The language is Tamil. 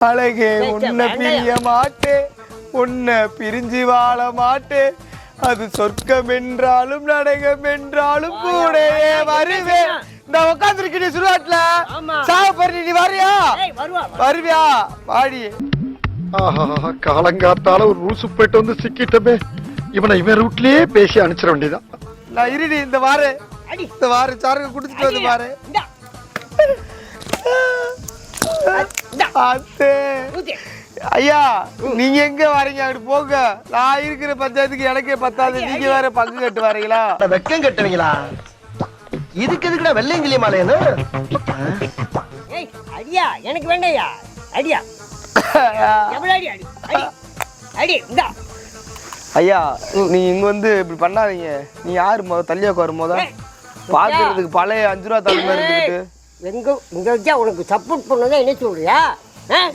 அழகே உன்னை பிரிய மாட்டேன் உன்னை பிரிஞ்சு வாழ மாட்டேன் அது சொர்க்கம் என்றாலும் நரகம் என்றாலும் கூடவே வருவேன் இந்த உட்காந்துருக்கீங்க சுடுகாட்டுல ஆமா. சாப்பிடுற நீ வரியா? ஏய் வருவா வா. வருவியா? வாடி. ஆஹா காலங்காத்தால ஒரு ரூசு போயிட்டு வந்து சிக்கிட்டமே. இவனை இவன் ரூட்லயே பேசி அனுப்பிச்சிட வேண்டியதான் நான் இருடி இந்த வாரு. அடி. இந்த வாரு சாருக்கு குடிச்சிட்டு வந்து பாரு. அத்தே. ஐயா நீங்க எங்க வரீங்க? அப்படி போங்க. நான் இருக்கிற பஞ்சாயத்துக்கு எனக்கே பத்தாது. நீங்க வேற பங்கு கட்டு வரீங்களா வெக்கம் கட்டுவீங்களா? இதுக்கு எதுக்குடா வெள்ளையங்கிலி மாலையன்னு ஏய் அடியா எனக்கு வேண்டாயா? அடியா. எவ்வளவு அடி அடி? அடி. அடி இந்தா. ஐயா நீங்க இங்க வந்து இப்படி பண்ணாதீங்க. நீ யாரு முத தள்ளியா உட்காரும் போத ஏய், பாக்குறதுக்கு பழைய அஞ்சு ரூபா இருந்துக்கிட்டு எங்க இங்க வச்சா உனக்கு சப்போர்ட் பண்ணதான் என்ன சொல்றியா? হ্যাঁ